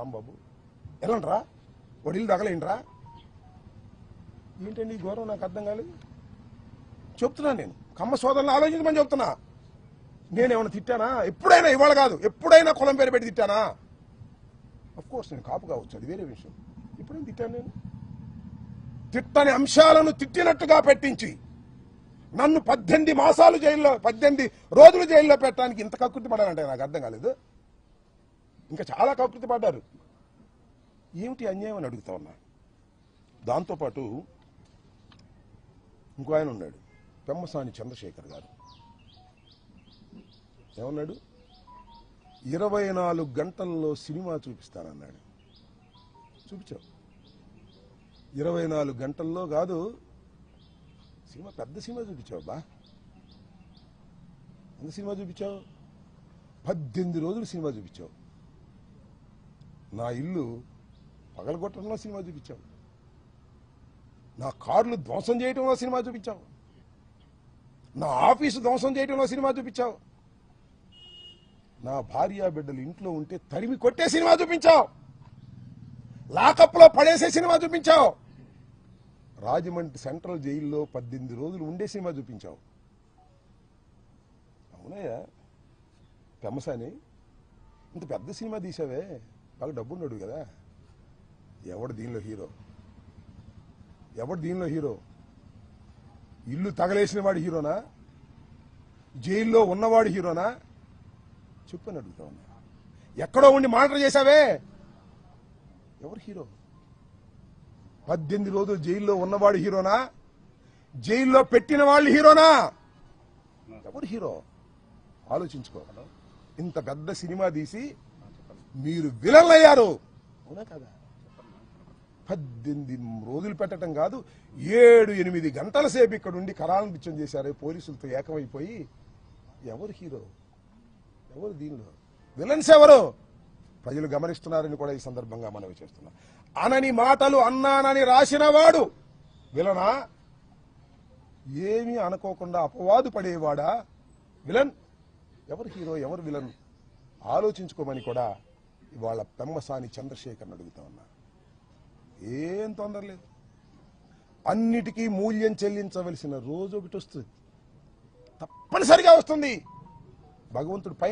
రాంబాబు. వెళ్ళండ్రా వడిలు తగలేండ్రా? ఏంటండి ఈ గౌరవం నాకు అర్థం కాలేదు. చెప్తున్నా నేను. కమ్మ సోదరులను ఆలోచించమని చెప్తున్నా. నేనేమైనా తిట్టానా? ఎప్పుడైనా ఇవాళ కాదు. ఎప్పుడైనా కులం పేరు పెట్టి తిట్టానా? అఫ్ కోర్స్ నేను కాపు కావచ్చు. అది వేరే విషయం. ఎప్పుడైనా తిట్టాను నేను. తిట్టని అంశాలను తిట్టినట్టుగా పెట్టించి నన్ను పద్దెనిమిది మాసాలు జైల్లో పద్దెనిమిది రోజులు జైల్లో పెట్టడానికి ఇంత కకృతి పడాలంటే నాకు అర్థం కాలేదు. ఇంకా చాలా కకృతి పడ్డారు. ఏమిటి అన్యాయం అని అడుగుతా ఉన్నా దాంతోపాటు ఇంకో ఆయన ఉన్నాడు పెమ్మసాని చంద్రశేఖర్ గారు. ఏమన్నాడు? ఇరవై నాలుగు గంటల్లో సినిమా చూపిస్తానన్నాడు. చూపించావు. ఇరవై నాలుగు గంటల్లో కాదు సినిమా పెద్ద సినిమా చూపించావు బా ఎంత సినిమా చూపించావు? పద్దెనిమిది రోజులు సినిమా చూపించావు. నా ఇల్లు పగలగొట్టడంలో సినిమా చూపించావు. నా కార్లు ధ్వంసం చేయడంలో సినిమా చూపించావు. నా ఆఫీసు ధ్వంసం చేయడంలో సినిమా చూపించావు. నా భార్య బిడ్డలు ఇంట్లో ఉంటే తరిమి కొట్టే సినిమా చూపించావు. లాకప్లో పడేసే సినిమా చూపించావు. రాజమండ్రి సెంట్రల్ జైల్లో పద్దెనిమిది రోజులు ఉండే సినిమా చూపించావు. అవునయ్యా పెమ్మసాని ఇంత పెద్ద సినిమా తీసావే. బాగా డబ్బున్నాడు కదా. ఎవడు దీనిలో హీరో? ఎవడు దీనిలో హీరో? ఇల్లు తగలేసిన వాడు హీరోనా? జైల్లో ఉన్నవాడు హీరోనా? చెప్పని అడుగుతా ఉన్నా ఎక్కడో ఉండి మానిటర్ చేశావే? ఎవరు హీరో? పద్దెనిమిది రోజులు జైల్లో ఉన్నవాడు హీరోనా? జైల్లో పెట్టిన వాళ్ళు హీరోనా? ఎవరు హీరో? ఆలోచించుకో. ఇంత పెద్ద సినిమా తీసి మీరు విలన్ అయ్యారు అవునా కదా? పద్దెనిమిది రోజులు పెట్టడం కాదు ఏడు ఎనిమిది గంటల సేపు ఇక్కడ ఉండి కరాలనిపించం చేశారు. పోలీసులతో ఏకమైపోయి ఎవరు హీరో? ఎవరు దీనిలో? విలన్స్ ఎవరు? ప్రజలు గమనిస్తున్నారని కూడా ఈ సందర్భంగా మనవి చేస్తున్నా. అనని మాటలు అన్నానని రాసిన వాడు విలనా? ఏమీ అనుకోకుండా అపవాదు పడేవాడా? విలన్? ఎవరు హీరో? ఎవరు విలన్? ఆలోచించుకోమని కూడా ఇవాళ పెమ్మసాని చంద్రశేఖర్ని అడుగుతా ఉన్నా. ఏం తొందర లేదు. అన్నిటికీ మూల్యం చెల్లించవలసిన రోజు ఒకటి వస్తుంది. తప్పనిసరిగా వస్తుంది. భగవంతుడు పైన